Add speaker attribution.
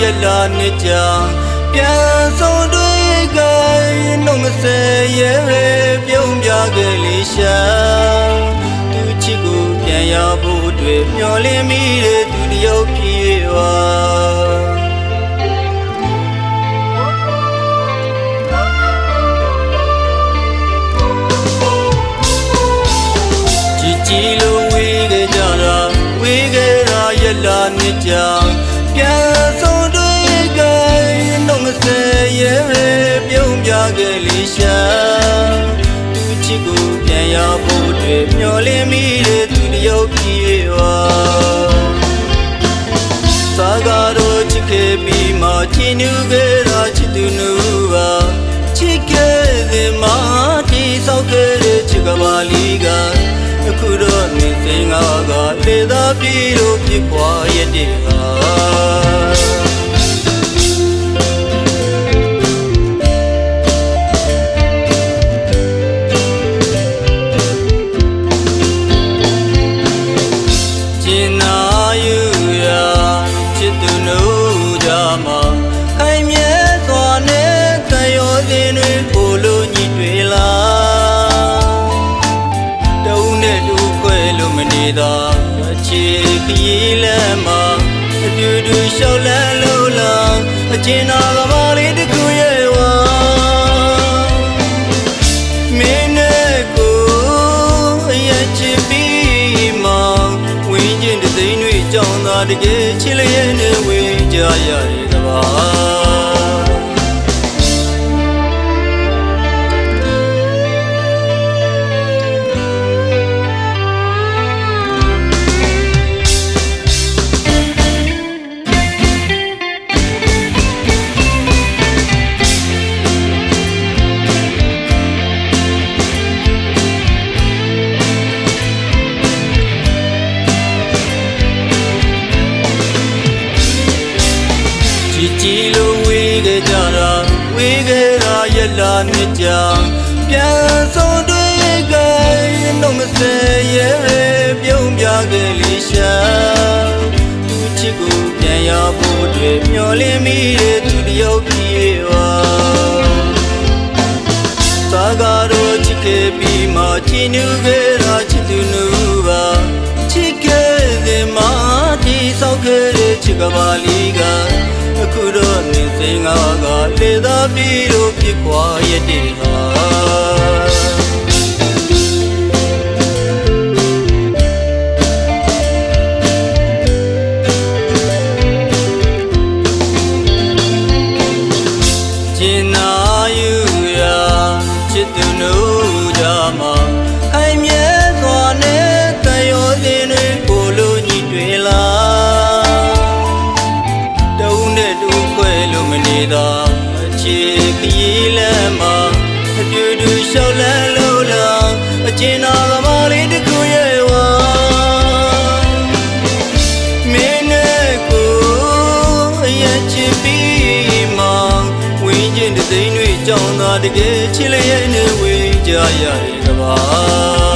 Speaker 1: ရက်လာနှစ်ကြာပြန်ဆုံးတွေ့ခိုင်းနှုတ်မစဲရဲရဲပြုံးပြခဲ့လေရှာသူချစ်ကိုပြန်ရဖို့အတွက်မျောလင်းမိတဲ့သူတယောက်ဖြစ်ပါကြည်ကြည်လုံးဝေးခဲ့ကြတာဝေးခဲ့တာရက်လာနှစ်ကြာ ပြန်ဆုံးတွေ့ခဲ့နှုတ်မစဲရဲရဲပြုံးပြခဲ့လေရှာသူချစ်ကိုပြန်ရဖို့အတွက်မျောလင်းမိတဲ့သူတယောက်ဖြစ်ပါသာကတော့ချစ်ခဲ့ပြီးမှချီနူးခဲ့တာချစ်သူနူပါချစ်ခဲ့တဲ့မှာတိဆောက်ခဲ့တဲ့ချစ်ကပါလီကအခုတော့နေစိန် ငါကလေသာပြေလို့ဖြစ်ပွားရတဲ့ဟာ တူတူလျှောက်လန်းလို့လာအကျဉ်းနာကဘာလေးတစ်ခုရဲ့ဝါမင်းနဲ့ကိုအရင်ချစ်ပြီးမှဝင်းကျင်တဲ့သိန်းတွေကြောင်းသာတကယ်ချစ်လျက်နဲ့ဝင်းကြရတဲ့ကဘာ ဝေးခဲ့တာရက်လာနှစ်ကြာပြန်ဆုံးတွေ့ခဲ့နှုတ်မစဲရဲရဲပြုံးပြခဲ့လေရှာသူချစ်ကိုပြန်ရဖို့အတွက်မျောလင်းမိတဲ့သူတယောက်ဖြစ်ပါသာကတော့ချစ်ခဲ့ပြီးမှချီနူးခဲ့တာချစ်သူနူပါချစ်ခဲ့တဲ့မှာဒီဆောက်ခဲ့တဲ့ချစ်ကပါလီကအခုတော့နေစိန် ငါကလေသာပြီးလို့ဖြစ်ခွာရတဲ့ဟာကျင်နာယူရာချစ်သူတို့ကြမှာခို လမ်းမှာအတူတူလျှောက်လန်းလို့လာအကျဉ်းနာကမားလေးတစ်ခုရဲ့ဝါမင်းနဲ့ကိုအရင်ချစ်ပြီးမှဝင်းကျင်တဲ့သိန်းတွေကြောင်းသာတကယ်ချစ်လျက်နဲ့ဝေးကြရတဲ့ကဘာ